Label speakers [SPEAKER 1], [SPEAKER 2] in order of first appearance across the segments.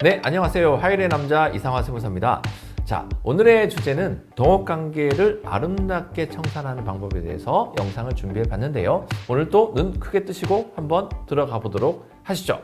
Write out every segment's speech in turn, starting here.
[SPEAKER 1] 네, 안녕하세요. 하이레 남자 이상화 세무사입니다. 자, 오늘의 주제는 동업 관계를 아름답게 청산하는 방법에 대해서 영상을 준비해 봤는데요. 오늘 또눈 크게 뜨시고 한번 들어가 보도록 하시죠.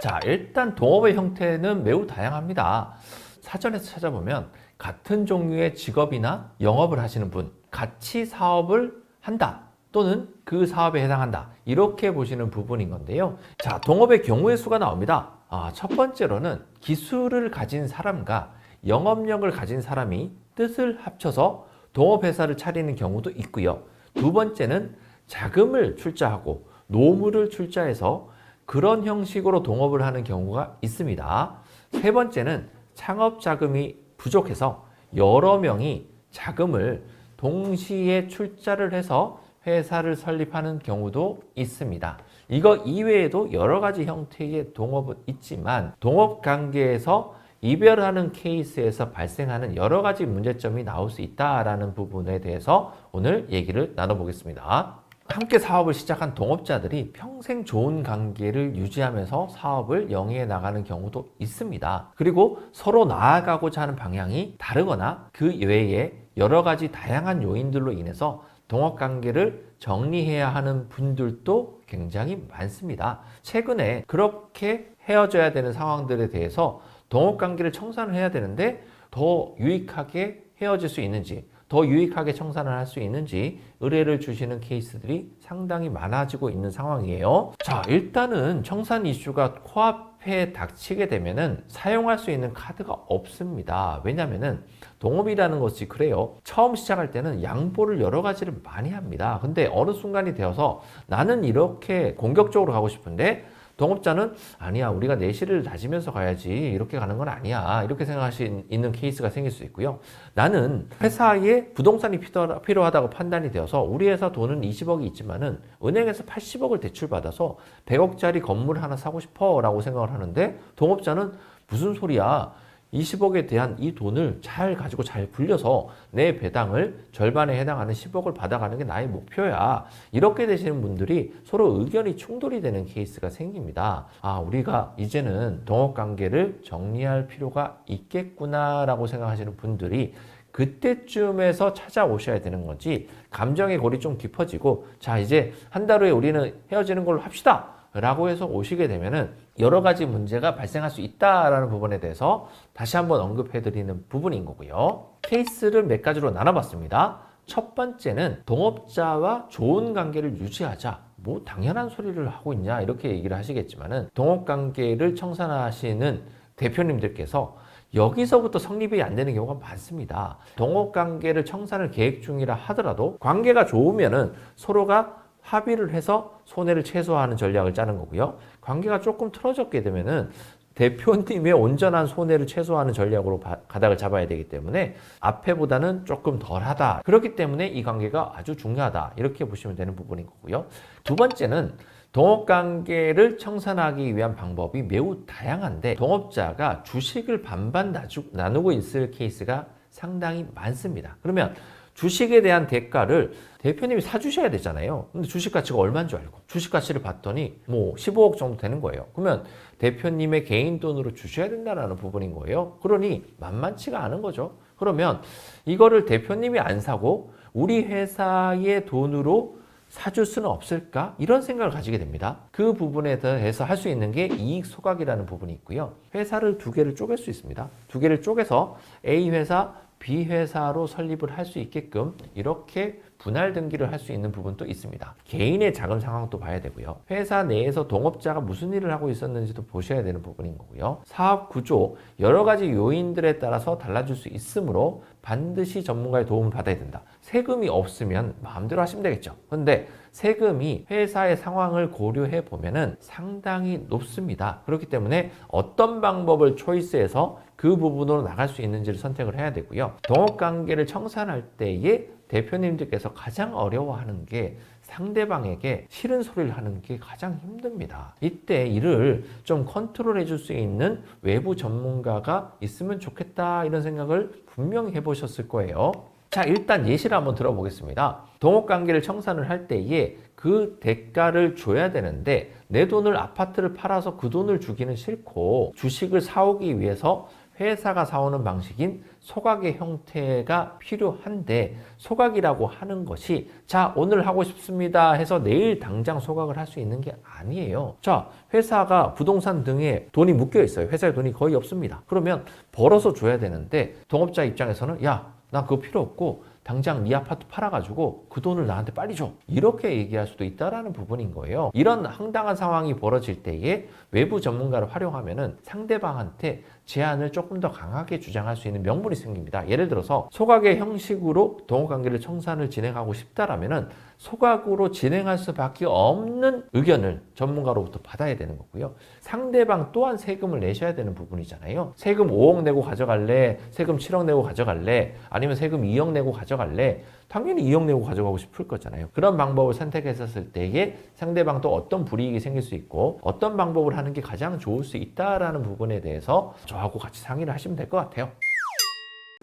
[SPEAKER 1] 자, 일단 동업의 형태는 매우 다양합니다. 사전에서 찾아보면 같은 종류의 직업이나 영업을 하시는 분, 같이 사업을 한다. 또는 그 사업에 해당한다. 이렇게 보시는 부분인 건데요. 자, 동업의 경우의 수가 나옵니다. 아, 첫 번째로는 기술을 가진 사람과 영업력을 가진 사람이 뜻을 합쳐서 동업회사를 차리는 경우도 있고요. 두 번째는 자금을 출자하고 노무를 출자해서 그런 형식으로 동업을 하는 경우가 있습니다. 세 번째는 창업 자금이 부족해서 여러 명이 자금을 동시에 출자를 해서 회사를 설립하는 경우도 있습니다. 이거 이외에도 여러 가지 형태의 동업은 있지만 동업 관계에서 이별하는 케이스에서 발생하는 여러 가지 문제점이 나올 수 있다라는 부분에 대해서 오늘 얘기를 나눠보겠습니다. 함께 사업을 시작한 동업자들이 평생 좋은 관계를 유지하면서 사업을 영위해 나가는 경우도 있습니다. 그리고 서로 나아가고자 하는 방향이 다르거나 그 외에 여러 가지 다양한 요인들로 인해서 동업 관계를 정리해야 하는 분들도 굉장히 많습니다. 최근에 그렇게 헤어져야 되는 상황들에 대해서 동업 관계를 청산을 해야 되는데 더 유익하게 헤어질 수 있는지 더 유익하게 청산을 할 수 있는지 의뢰를 주시는 케이스들이 상당히 많아지고 있는 상황이에요. 자, 일단은 청산 이슈가 코앞에 닥치게 되면은 사용할 수 있는 카드가 없습니다. 왜냐면은 동업이라는 것이 그래요. 처음 시작할 때는 양보를 여러 가지를 많이 합니다. 근데 어느 순간이 되어서 나는 이렇게 공격적으로 가고 싶은데 동업자는 아니야 우리가 내실을 다지면서 가야지 이렇게 가는 건 아니야 이렇게 생각하시 있는 케이스가 생길 수 있고요. 나는 회사에 부동산이 필요- 필요하다고 판단이 되어서 우리 회사 돈은 20억이 있지만은 은행에서 80억을 대출받아서 100억짜리 건물 하나 사고 싶어 라고 생각을 하는데 동업자는 무슨 소리야 20억에 대한 이 돈을 잘 가지고 잘 굴려서 내 배당을 절반에 해당하는 10억을 받아가는 게 나의 목표야. 이렇게 되시는 분들이 서로 의견이 충돌이 되는 케이스가 생깁니다. 아, 우리가 이제는 동업 관계를 정리할 필요가 있겠구나라고 생각하시는 분들이 그때쯤에서 찾아오셔야 되는 거지 감정의 골이 좀 깊어지고 자 이제 한 달 후에 우리는 헤어지는 걸로 합시다 라고 해서 오시게 되면은 여러 가지 문제가 발생할 수 있다라는 부분에 대해서 다시 한번 언급해 드리는 부분인 거고요. 케이스를 몇 가지로 나눠봤습니다. 첫 번째는 동업자와 좋은 관계를 유지하자. 뭐 당연한 소리를 하고 있냐 이렇게 얘기를 하시겠지만은 동업 관계를 청산하시는 대표님들께서 여기서부터 성립이 안 되는 경우가 많습니다. 동업 관계를 청산을 계획 중이라 하더라도 관계가 좋으면은 서로가 합의를 해서 손해를 최소화하는 전략을 짜는 거고요. 관계가 조금 틀어졌게 되면은 대표님의 온전한 손해를 최소화하는 전략으로 바- 가닥을 잡아야 되기 때문에 앞에보다는 조금 덜하다. 그렇기 때문에 이 관계가 아주 중요하다. 이렇게 보시면 되는 부분인 거고요. 두 번째는 동업 관계를 청산하기 위한 방법이 매우 다양한데 동업자가 주식을 반반 나누고 있을 케이스가 상당히 많습니다. 그러면 주식에 대한 대가를 대표님이 사주셔야 되잖아요. 근데 주식 가치가 얼마인 줄 알고 주식 가치를 봤더니 뭐 15억 정도 되는 거예요. 그러면 대표님의 개인 돈으로 주셔야 된다는 부분인 거예요. 그러니 만만치가 않은 거죠. 그러면 이거를 대표님이 안 사고 우리 회사의 돈으로 사줄 수는 없을까? 이런 생각을 가지게 됩니다. 그 부분에 대해서 할 수 있는 게 이익 소각이라는 부분이 있고요. 회사를 두 개를 쪼갤 수 있습니다. 두 개를 쪼개서 A 회사, B 회사로 설립을 할 수 있게끔 이렇게 분할 등기를 할 수 있는 부분도 있습니다. 개인의 자금 상황도 봐야 되고요. 회사 내에서 동업자가 무슨 일을 하고 있었는지도 보셔야 되는 부분인 거고요. 사업 구조, 여러 가지 요인들에 따라서 달라질 수 있으므로 반드시 전문가의 도움을 받아야 된다. 세금이 없으면 마음대로 하시면 되겠죠. 근데 세금이 회사의 상황을 고려해 보면은 상당히 높습니다. 그렇기 때문에 어떤 방법을 초이스해서 그 부분으로 나갈 수 있는지를 선택을 해야 되고요. 동업 관계를 청산할 때에 대표님들께서 가장 어려워하는 게 상대방에게 싫은 소리를 하는 게 가장 힘듭니다. 이때 이를 좀 컨트롤 해 줄 수 있는 외부 전문가가 있으면 좋겠다 이런 생각을 분명히 해보셨을 거예요. 자, 일단 예시를 한번 들어보겠습니다. 동업관계를 청산을 할 때에 그 대가를 줘야 되는데 내 돈을 아파트를 팔아서 그 돈을 주기는 싫고 주식을 사오기 위해서 회사가 사오는 방식인 소각의 형태가 필요한데 소각이라고 하는 것이 자 오늘 하고 싶습니다 해서 내일 당장 소각을 할 수 있는 게 아니에요. 자 회사가 부동산 등에 돈이 묶여 있어요. 회사에 돈이 거의 없습니다. 그러면 벌어서 줘야 되는데 동업자 입장에서는 야나 그거 필요 없고 당장 네 아파트 팔아가지고 그 돈을 나한테 빨리 줘. 이렇게 얘기할 수도 있다라는 부분인 거예요. 이런 황당한 상황이 벌어질 때에 외부 전문가를 활용하면 은 상대방한테 제안을 조금 더 강하게 주장할 수 있는 명분이 생깁니다. 예를 들어서 소각의 형식으로 동업관계를 청산을 진행하고 싶다라면은 소각으로 진행할 수밖에 없는 의견을 전문가로부터 받아야 되는 거고요. 상대방 또한 세금을 내셔야 되는 부분이잖아요. 세금 5억 내고 가져갈래? 세금 7억 내고 가져갈래? 아니면 세금 2억 내고 가져갈래? 당연히 2억 내고 가져가고 싶을 거잖아요. 그런 방법을 선택했었을 때에 상대방도 어떤 불이익이 생길 수 있고 어떤 방법을 하는 게 가장 좋을 수 있다라는 부분에 대해서 저하고 같이 상의를 하시면 될 것 같아요.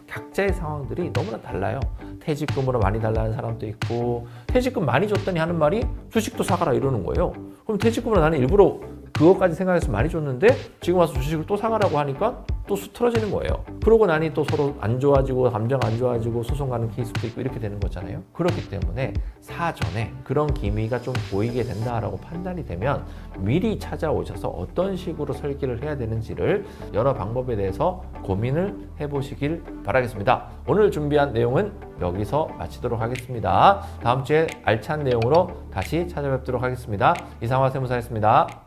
[SPEAKER 1] 각자의 상황들이 너무나 달라요. 퇴직금으로 많이 달라는 사람도 있고 퇴직금 많이 줬더니 하는 말이 주식도 사가라 이러는 거예요. 그럼 퇴직금으로 나는 일부러 그것까지 생각해서 많이 줬는데 지금 와서 주식을 또 사가라고 하니까 또 수틀어지는 거예요. 그러고 나니 또 서로 안 좋아지고 감정 안 좋아지고 소송 가는 케이스도 있고 이렇게 되는 거잖아요. 그렇기 때문에 사전에 그런 기미가 좀 보이게 된다라고 판단이 되면 미리 찾아오셔서 어떤 식으로 설계를 해야 되는지를 여러 방법에 대해서 고민을 해보시길 바라겠습니다. 오늘 준비한 내용은 여기서 마치도록 하겠습니다. 다음 주에 알찬 내용으로 다시 찾아뵙도록 하겠습니다. 이상화 세무사였습니다.